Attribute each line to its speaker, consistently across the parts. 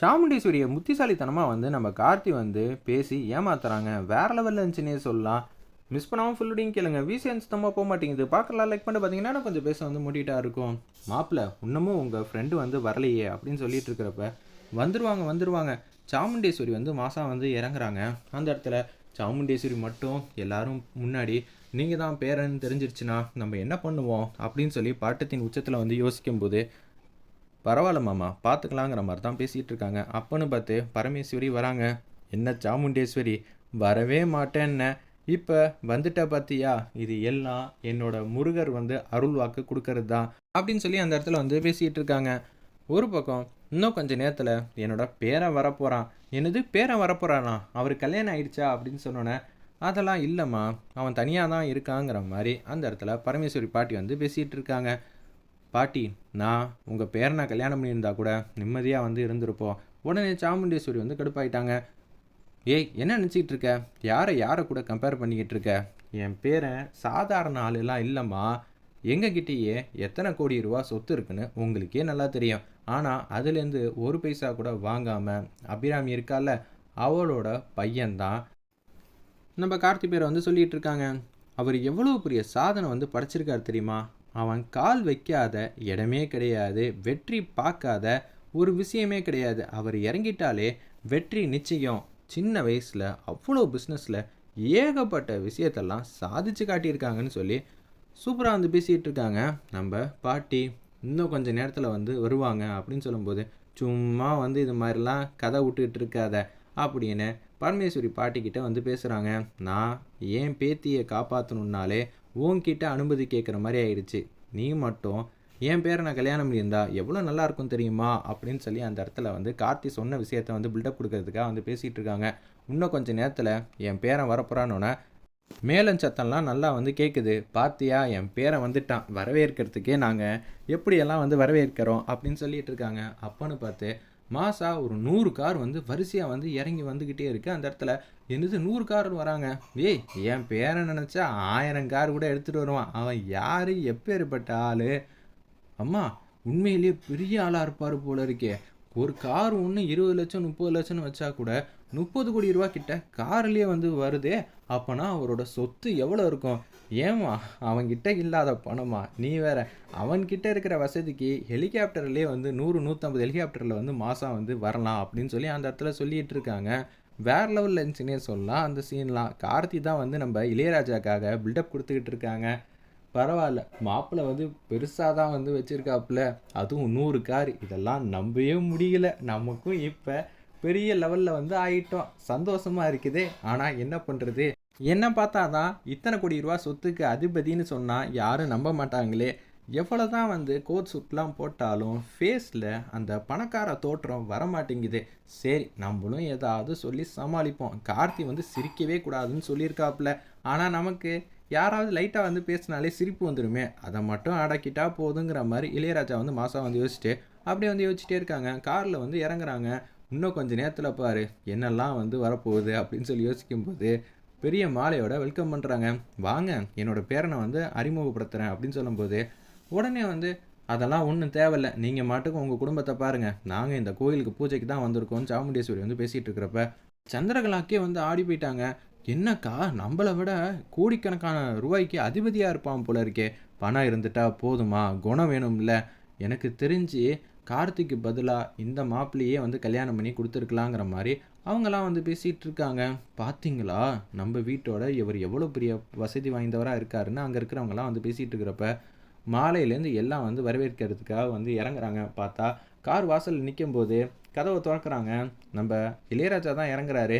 Speaker 1: சாமுண்டீஸ்வரியை புத்திசாலித்தனமாக வந்து நம்ம கார்த்தி வந்து பேசி ஏமாத்துறாங்க. வேற லெவலில் இருந்துச்சுன்னே சொல்லலாம். மிஸ் பண்ணாமல் ஃபுல்லுடையும் கேளுங்க. விசிஎன் சுத்தமாக போக மாட்டேங்குது. பார்க்கலாம் லைக் பண்ணி பார்த்தீங்கன்னா கொஞ்சம் பேச வந்து மூட்டிகிட்டா இருக்கும். மாப்பிள்ள இன்னமும் உங்கள் ஃப்ரெண்டு வந்து வரலையே அப்படின்னு சொல்லிட்டு இருக்கிறப்ப வந்துருவாங்க வந்துருவாங்க. சாமுண்டேஸ்வரி வந்து மாதம் வந்து இறங்குறாங்க. அந்த இடத்துல சாமுண்டேஸ்வரி மட்டும் எல்லாரும் முன்னாடி நீங்கள் தான் பேரன்னு தெரிஞ்சிருச்சுன்னா நம்ம என்ன பண்ணுவோம்? அப்படின்னு சொல்லி பாட்டத்தின் உச்சத்தில் வந்து யோசிக்கும்போது பரவாயில்ல மாமா பார்த்துக்கலாங்கிற மாதிரி தான் பேசிகிட்டு இருக்காங்க அப்பன்னு பார்த்து பரமேஸ்வரி வராங்க. என்ன சாமுண்டேஸ்வரி வரவே மாட்டேன்ன. இப்போ வந்துட்ட பார்த்தியா இது எல்லாம் என்னோட முருகர் வந்து அருள் வாக்கு கொடுக்கறது தான் அப்படின்னு சொல்லி அந்த இடத்துல வந்து பேசிகிட்டு இருக்காங்க ஒரு பக்கம் இன்னும் கொஞ்ச நேரத்தில் என்னோட பேரன் வரப்போகிறான் என்னது பேரன் வரப்போகிறானா அவர் கல்யாணம் ஆயிடுச்சா அப்படின்னு சொன்னோன்னே அதெல்லாம் இல்லைம்மா. அவன் தனியாக தான் இருக்காங்கிற மாதிரி அந்த இடத்துல பரமேஸ்வரி பாட்டி வந்து பேசிகிட்டு இருக்காங்க பாட்டி நான் உங்கள் பேரனை கல்யாணம் பண்ணியிருந்தா கூட நிம்மதியாக வந்து இருந்திருப்போம். உடனே சாமுண்டேஸ்வரி வந்து கடுப்பாயிட்டாங்க. ஏய் என்ன நினச்சிக்கிட்டு இருக்க? யாரை யாரை கூட கம்பேர் பண்ணிக்கிட்டு இருக்க? என் பேரன் சாதாரண ஆளுலாம் இல்லைம்மா. எங்ககிட்டயே எத்தனை கோடி ரூபா சொத்து இருக்குன்னு உங்களுக்கே நல்லா தெரியும். ஆனால் அதுலேருந்து ஒரு பைசா கூட வாங்காமல் அபிராமி இருக்கால அவளோட பையன்தான். நம்ம கார்த்தி பேரை வந்து சொல்லிகிட்டு இருக்காங்க. அவர் எவ்வளோ பெரிய சாதனை வந்து படைச்சிருக்காரு தெரியுமா? அவன் கால் வைக்காத இடமே கிடையாது வெற்றி பார்க்காத ஒரு விஷயமே கிடையாது. அவர் இறங்கிட்டாலே வெற்றி நிச்சயம். சின்ன வயசில் அவ்வளோ பிஸ்னஸில் ஏகப்பட்ட விஷயத்தெல்லாம் சாதிச்சு காட்டியிருக்காங்கன்னு சொல்லி சூப்பராக வந்து பேசிகிட்டு இருக்காங்க. நம்ம பாட்டி இன்னும் கொஞ்சம் நேரத்தில் வந்து வருவாங்க அப்படின்னு சொல்லும்போது சும்மா வந்து இது மாதிரிலாம் கதை விட்டுக்கிட்டு இருக்காத அப்படின்னு பரமேஸ்வரி பாட்டிக்கிட்ட வந்து பேசுகிறாங்க நான் ஏன் பேத்தியை காப்பாற்றணுன்னாலே உன்கிட்ட அனுமதி கேட்குற மாதிரி ஆயிடுச்சு. நீ மட்டும் என் பேரை நான் கல்யாணம் பண்ணியிருந்தா எவ்வளோ நல்லா இருக்கும் தெரியுமா? அப்படின்னு சொல்லி அந்த இடத்துல வந்து கார்த்தி சொன்ன விஷயத்த வந்து பில்டப் கொடுக்கறதுக்காக வந்து பேசிகிட்டு இருக்காங்க. இன்னும் கொஞ்சம் நேரத்தில் என் பேரன் வரப்போறானோன்னே மேலன் சத்தம்லாம் நல்லா வந்து கேட்குது பாத்தியா என் பேரை வந்துட்டான். வரவேற்கிறதுக்கே நாங்கள் எப்படியெல்லாம் வந்து வரவேற்கிறோம்? அப்படின்னு சொல்லிட்டு இருக்காங்க. அப்பன்னு பார்த்து மாசா ஒரு நூறு கார் வந்து வரிசையாக வந்து இறங்கி வந்துக்கிட்டே இருக்கு. அந்த இடத்துல என்னது நூறு கார் வராங்க? ஏய் என் பேரை நினச்சா ஆயிரம் கார் கூட எடுத்துகிட்டு வருவான். அவன் யார்? எப்பேற்பட்ட ஆள்? அம்மா உண்மையிலேயே பெரிய ஆளாக இருப்பார் போல இருக்கே. ஒரு கார் ஒன்று இருபது லட்சம் முப்பது லட்சம்னு வச்சா கூட முப்பது கோடி ரூபா கிட்ட கார்லேயே வந்து வருதே. அப்போனா அவரோட சொத்து எவ்வளோ இருக்கும்? ஏமா அவன்கிட்ட இல்லாத பணமா? நீ வேற அவன்கிட்ட இருக்கிற வசதிக்கு ஹெலிகாப்டர்லேயே வந்து நூறு நூற்றம்பது ஹெலிகாப்டரில் வந்து மாதம் வந்து வரலாம் அப்படின்னு சொல்லி அந்த இடத்துல சொல்லிகிட்டு இருக்காங்க. வேற லெவலில் இருந்துச்சுன்னே சொல்லலாம். அந்த சீன்லாம் கார்த்தி தான் வந்து நம்ம இளையராஜாக்காக பில்டப் கொடுத்துக்கிட்டு இருக்காங்க. பரவாயில்ல மாப்பிள்ளை வந்து பெருசாக தான் வந்து வச்சுருக்காப்புல. அதுவும் நூறு கார். இதெல்லாம் நம்பவே முடியல. நமக்கும் இப்போ பெரிய லெவலில் வந்து ஆகிட்டோம் சந்தோஷமாக இருக்குதே. ஆனால் என்ன பண்ணுறது என்ன பார்த்தா தான் இத்தனை கோடி ரூபா சொத்துக்கு அதிபதின்னு சொன்னால் யாரும் நம்ப மாட்டாங்களே. எவ்வளோ தான் வந்து கோட் சுட்லாம் போட்டாலும் ஃபேஸில் அந்த பணக்கார தோற்றம் வரமாட்டேங்குது. சரி நம்மளும் ஏதாவது சொல்லி சமாளிப்போம். கார்த்தி வந்து சிரிக்கவே கூடாதுன்னு சொல்லியிருக்காப்புல. ஆனால் நமக்கு யாராவது லைட்டாக வந்து பேசினாலே சிரிப்பு வந்துடுமே அதை மட்டும் அடக்கிட்டா போதுங்கிற மாதிரி இளையராஜா வந்து மாதம் வந்து யோசிச்சுட்டு அப்படியே வந்து யோசிச்சுட்டே இருக்காங்க. காரில் வந்து இறங்குறாங்க. இன்னும் கொஞ்சம் நேரத்தில் பாரு என்னெல்லாம் வந்து வரப்போகுது அப்படின்னு சொல்லி யோசிக்கும்போது பெரிய மாலையோட வெல்கம் பண்ணுறாங்க வாங்க என்னோட பேரனை வந்து அறிமுகப்படுத்துகிறேன் அப்படின்னு சொல்லும்போது உடனே வந்து அதெல்லாம் ஒன்றும் தேவையில்ல. நீங்கள் மாட்டுக்கும் உங்கள் குடும்பத்தை பாருங்கள் நாங்கள் இந்த கோயிலுக்கு பூஜைக்கு தான் வந்திருக்கோம் சாமுண்டேஸ்வரி வந்து பேசிகிட்டு இருக்கிறப்ப சந்திரகலாக்கே வந்து ஆடி போயிட்டாங்க. என்னக்கா நம்மளை விட கோடிக்கணக்கான ரூபாய்க்கு அதிபதியாக இருப்பான் போல இருக்கே. பணம் இருந்துட்டா போதுமா? குணம் வேணும்ல. எனக்கு தெரிஞ்சு கார்த்திக்கு பதிலாக இந்த மாப்பிள்ளையே வந்து கல்யாணம் பண்ணி கொடுத்துருக்கலாங்கிற மாதிரி அவங்கெல்லாம் வந்து பேசிகிட்டு இருக்காங்க பார்த்தீங்களா நம்ம வீட்டோட இவர் எவ்வளோ பெரிய வசதி வாய்ந்தவராக இருக்காருன்னு அங்கே இருக்கிறவங்கலாம் வந்து பேசிகிட்டு இருக்கிறப்ப மாலையிலேருந்து எல்லாம் வந்து வரவேற்கிறதுக்காக வந்து இறங்குறாங்க. பார்த்தா கார் வாசலில் நிற்கும் போது கதவை திறக்கிறாங்க. நம்ம இளையராஜா தான் இறங்குறாரு.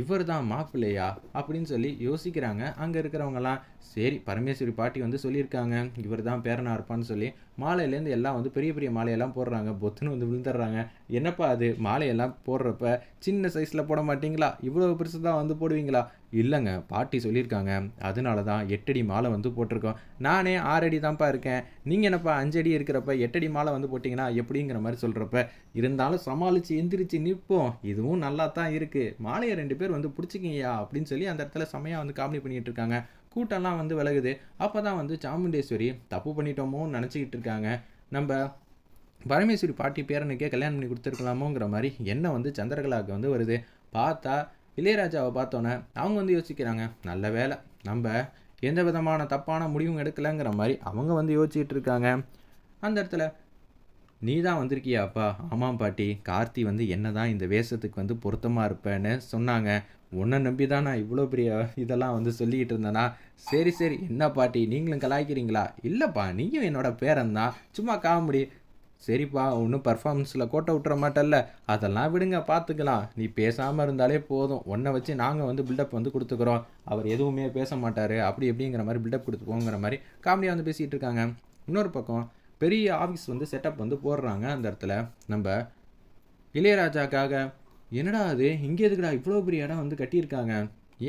Speaker 1: இவர் தான் மாப்பிள்ளையா? அப்படின்னு சொல்லி யோசிக்கிறாங்க. அங்கே இருக்கிறவங்கலாம் சரி பரமேஸ்வரி பாட்டி வந்து சொல்லியிருக்காங்க. இவர் தான் பேரனா இருப்பான்னு சொல்லி மாலையிலேருந்து எல்லாம் வந்து பெரிய பெரிய மாலையெல்லாம் போடுறாங்க. பொத்துன்னு வந்து விழுந்துடுறாங்க. என்னப்பா அது? மாலையெல்லாம் போடுறப்ப சின்ன சைஸில் போட மாட்டீங்களா? இவ்வளோ பெருசு தான் வந்து போடுவீங்களா? இல்லைங்க. பாட்டி சொல்லியிருக்காங்க. அதனால தான் எட்டடி மாலை வந்து போட்டிருக்கோம். நானே ஆறடி தான்ப்பா இருக்கேன். நீங்கள் என்னப்பா அஞ்சடி இருக்கிறப்ப எட்டடி மாலை வந்து போட்டிங்கன்னா எப்படிங்கிற மாதிரி சொல்கிறப்ப இருந்தாலும் சமாளித்து எந்திரிச்சு நிற்போம் இதுவும் நல்லா தான் இருக்குது மாலையை ரெண்டு பேர் வந்து பிடிச்சிக்கிங்கயா அப்படின்னு சொல்லி அந்த இடத்துல செமையாக வந்து காமெடி பண்ணிகிட்டு இருக்காங்க. கூட்டம்லாம் வந்து விலகுது. அப்போ தான் வந்து சாமுண்டேஸ்வரி தப்பு பண்ணிட்டோமோன்னு நினச்சிக்கிட்டு இருக்காங்க. நம்ம பரமேஸ்வரி பாட்டி பேரனுக்கே கல்யாணம் பண்ணி கொடுத்துருக்கலாமோங்கிற மாதிரி எண்ணம் வந்து சந்திரகலாவுக்கு வந்து வருது. பார்த்தா இளையராஜாவை பார்த்தோன்னே அவங்க வந்து யோசிக்கிறாங்க நல்ல வேலை. நம்ம எந்த விதமான தப்பான முடிவும் எடுக்கலைங்கிற மாதிரி அவங்க வந்து யோசிச்சுட்டு இருக்காங்க. அந்த இடத்துல நீ தான் வந்திருக்கியாப்பா? ஆமாம் பாட்டி. கார்த்தி வந்து என்ன தான் இந்த வேஷத்துக்கு வந்து பொருத்தமாக இருப்பேன்னு சொன்னாங்க. உன்னை நம்பி தான் நான் இவ்வளோ பெரிய இதெல்லாம் வந்து சொல்லிக்கிட்டு இருந்தேனா? சரி சரி. என்ன பாட்டி? நீங்களும் கலாய்க்கிறீங்களா? இல்லைப்பா. நீயும் என்னோட பேரன் தான் சும்மா காமெடி. சரிப்பா. ஒன்றும் பர்ஃபார்மன்ஸில் கோட்டை விட்டுற மாட்டல்ல. அதெல்லாம் விடுங்க. பார்த்துக்கலாம் நீ பேசாமல் இருந்தாலே போதும். உன்னை வச்சு நாங்கள் வந்து பில்டப் வந்து கொடுத்துக்குறோம். அவர் எதுவுமே பேச மாட்டார். அப்படி எப்படிங்கிற மாதிரி பில்டப் கொடுத்துப்போங்கிற மாதிரி காமெடியாக வந்து பேசிகிட்டு இருக்காங்க. இன்னொரு பக்கம் பெரிய ஆஃபீஸ் வந்து செட்டப் வந்து போடுறாங்க அந்த இடத்துல. நம்ம இளையராஜாக்காக என்னடா அது இங்கே எதுக்குடா இவ்வளோ பெரிய இடம் வந்து கட்டியிருக்காங்க?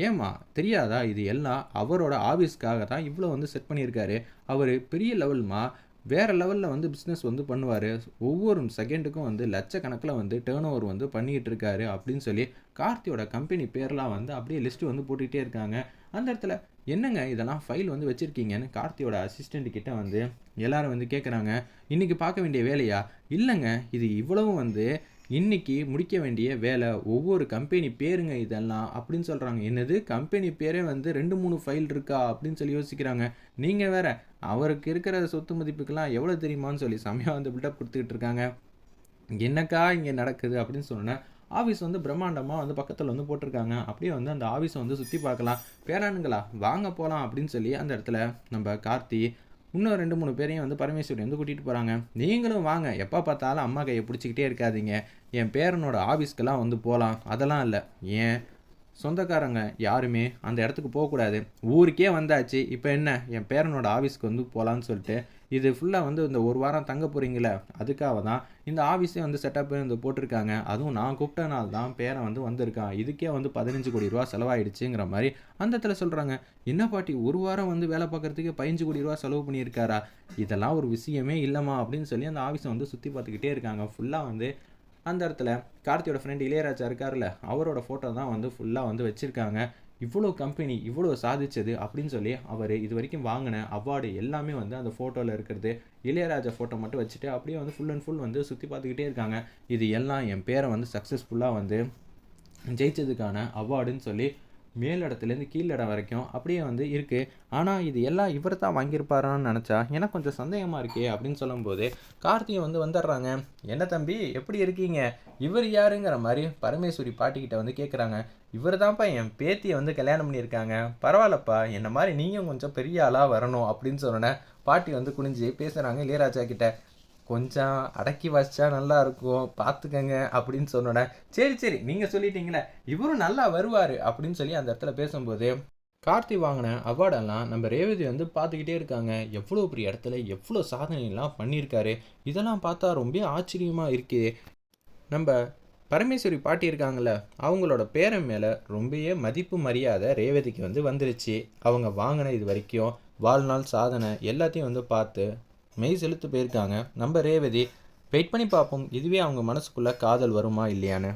Speaker 1: ஏம்மா தெரியாதா இது எல்லாம்? அவரோட ஆஃபீஸ்க்காக தான் இவ்வளோ வந்து செட் பண்ணியிருக்காரு. அவர் பெரிய லெவல்மா வேறு லெவலில் வந்து பிஸ்னஸ் வந்து பண்ணுவார். ஒவ்வொரு செகண்டுக்கும் வந்து லட்சக்கணக்கில் வந்து டேர்ன் ஓவர் வந்து பண்ணிகிட்டு இருக்காரு அப்படின்னு சொல்லி கார்த்தியோட கம்பெனி பேர்லாம் வந்து அப்படியே லிஸ்ட்டு வந்து போட்டுக்கிட்டே இருக்காங்க. அந்த இடத்துல என்னங்க இதெல்லாம் ஃபைல் வந்து வச்சுருக்கீங்கன்னு கார்த்தியோட அசிஸ்டண்ட் கிட்ட வந்து எல்லாரும் வந்து கேட்குறாங்க இன்றைக்கி பார்க்க வேண்டிய வேலையா? இல்லைங்க இது இவ்வளவும் வந்து இன்றைக்கி முடிக்க வேண்டிய வேலை. ஒவ்வொரு கம்பெனி பேருங்க இதெல்லாம் அப்படின்னு சொல்கிறாங்க என்னது? கம்பெனி பேரே வந்து ரெண்டு மூணு ஃபைல் இருக்கா? அப்படின்னு சொல்லி யோசிக்கிறாங்க. நீங்கள் வேற அவருக்கு இருக்கிற சொத்து மதிப்புக்கெல்லாம் எவ்வளோ தெரியுமான்னு சொல்லி செமையாக வந்து பில்டப் கொடுத்துக்கிட்டு இருக்காங்க. என்னக்கா இங்கே நடக்குது அப்படின்னு சொன்னேன் ஆஃபீஸ் வந்து பிரம்மாண்டமாக வந்து பக்கத்தில் வந்து போட்டிருக்காங்க. அப்படியே வந்து அந்த ஆஃபீஸை வந்து சுற்றி பார்க்கலாம். பேரானுங்களா வாங்க போகலாம் அப்படின்னு சொல்லி அந்த இடத்துல நம்ம கார்த்தி இன்னும் ரெண்டு மூணு பேரையும் வந்து பரமேஸ்வரி வந்து கூட்டிகிட்டு போகிறாங்க நீங்களும் வாங்க. எப்போ பார்த்தாலும் அம்மா கையை பிடிச்சிக்கிட்டே இருக்காதீங்க. என் பேரனோட ஆஃபீஸ்க்கெல்லாம் வந்து போகலாம் அதெல்லாம் இல்லை. ஏன்? சொந்தக்காரங்க யாருமே அந்த இடத்துக்கு போகக்கூடாது. ஊருக்கே வந்தாச்சு. இப்போ என்ன? என் பேரனோட ஆஃபீஸ்க்கு வந்து போகலான்னு சொல்லிட்டு இது ஃபுல்லாக வந்து இந்த ஒரு வாரம் தங்க போகிறீங்களே அதுக்காக தான் இந்த ஆஃபீஸே வந்து செட்டப் வந்து போட்டிருக்காங்க. அதுவும் நான் கூப்பிட்டனால தான் பேரன் வந்து வந்திருக்கான். இதுக்கே வந்து பதினஞ்சு கோடி ரூபா செலவாயிடுச்சுங்கிற மாதிரி அந்த இடத்துல சொல்கிறாங்க என்ன பாட்டி ஒரு வாரம் வந்து வேலை பார்க்குறதுக்கு பதினஞ்சு கோடி ரூபா செலவு பண்ணியிருக்காரா? இதெல்லாம் ஒரு விஷயமே இல்லைம்மா அப்படின்னு சொல்லி அந்த ஆஃபீஸை வந்து சுற்றி பார்த்துக்கிட்டே இருக்காங்க. ஃபுல்லாக வந்து அந்த இடத்துல கார்த்தியோட ஃப்ரெண்ட் இளையராஜா இருக்கார்ல அவரோட ஃபோட்டோ தான் வந்து ஃபுல்லாக வந்து வச்சுருக்காங்க. இவ்வளோ கம்பெனி இவ்வளோ சாதிச்சது அப்படின்னு சொல்லி அவர் இது வரைக்கும் வாங்கின அவார்டு எல்லாமே வந்து அந்த ஃபோட்டோவில் இருக்கிறது. இளையராஜா ஃபோட்டோ மட்டும் வச்சுட்டு அப்படியே வந்து ஃபுல் அண்ட் ஃபுல் வந்து சுற்றி பார்த்துக்கிட்டே இருக்காங்க. இது எல்லாம் என் பேரை வந்து சக்ஸஸ்ஃபுல்லாக வந்து ஜெயிச்சதுக்கான அவார்டுன்னு சொல்லி மேலிடத்துலேருந்து கீழிடம் வரைக்கும் அப்படியே வந்து இருக்குது ஆனால் இது எல்லாம் இவர் தான் வாங்கியிருப்பாரான்னு நினச்சா எனக்கு கொஞ்சம் சந்தேகமாக இருக்கே அப்படின்னு சொல்லும்போது கார்த்திகை வந்து வந்துடுறாங்க. என்ன தம்பி எப்படி இருக்கீங்க? இவர் யாருங்கிற மாதிரி பரமேஸ்வரி பாட்டிக்கிட்ட வந்து கேட்குறாங்க இவர் தான்ப்பா என் பேத்தியை வந்து கல்யாணம் பண்ணியிருக்காங்க. பரவாயில்லப்பா என்ன மாதிரி நீங்கள் கொஞ்சம் பெரிய ஆளாக வரணும் அப்படின்னு சொன்னோன்னே பாட்டி வந்து குனிஞ்சு பேசுகிறாங்க இளையராஜா கிட்ட. கொஞ்சம் அடக்கி வச்சா நல்லா இருக்கும் பார்த்துக்கங்க அப்படின்னு சொன்னோட சரி சரி நீங்கள் சொல்லிட்டீங்களே இவரும் நல்லா வருவார் அப்படின்னு சொல்லி அந்த இடத்துல பேசும்போது கார்த்தி வாங்கின அவார்டெல்லாம் நம்ம ரேவதி வந்து பார்த்துக்கிட்டே இருக்காங்க. எவ்வளோ பெரிய இடத்துல எவ்வளோ சாதனைலாம் பண்ணியிருக்காரு. இதெல்லாம் பார்த்தா ரொம்ப ஆச்சரியமாக இருக்கே. நம்ம பரமேஸ்வரி பாட்டி இருக்காங்கல்ல அவங்களோட பேரன் மேலே ரொம்பவே மதிப்பு மரியாதை ரேவதிக்கு வந்து வந்துருச்சு. அவங்க வாங்கின இது வரைக்கும் வாழ்நாள் சாதனை எல்லாத்தையும் வந்து பார்த்து மெய் செலுத்து போயிருக்காங்க. நம்ம ரேவதி வெயிட் பண்ணி பார்ப்போம். இதுவே அவங்க மனசுக்குள்ளே காதல் வருமா இல்லையான்னு.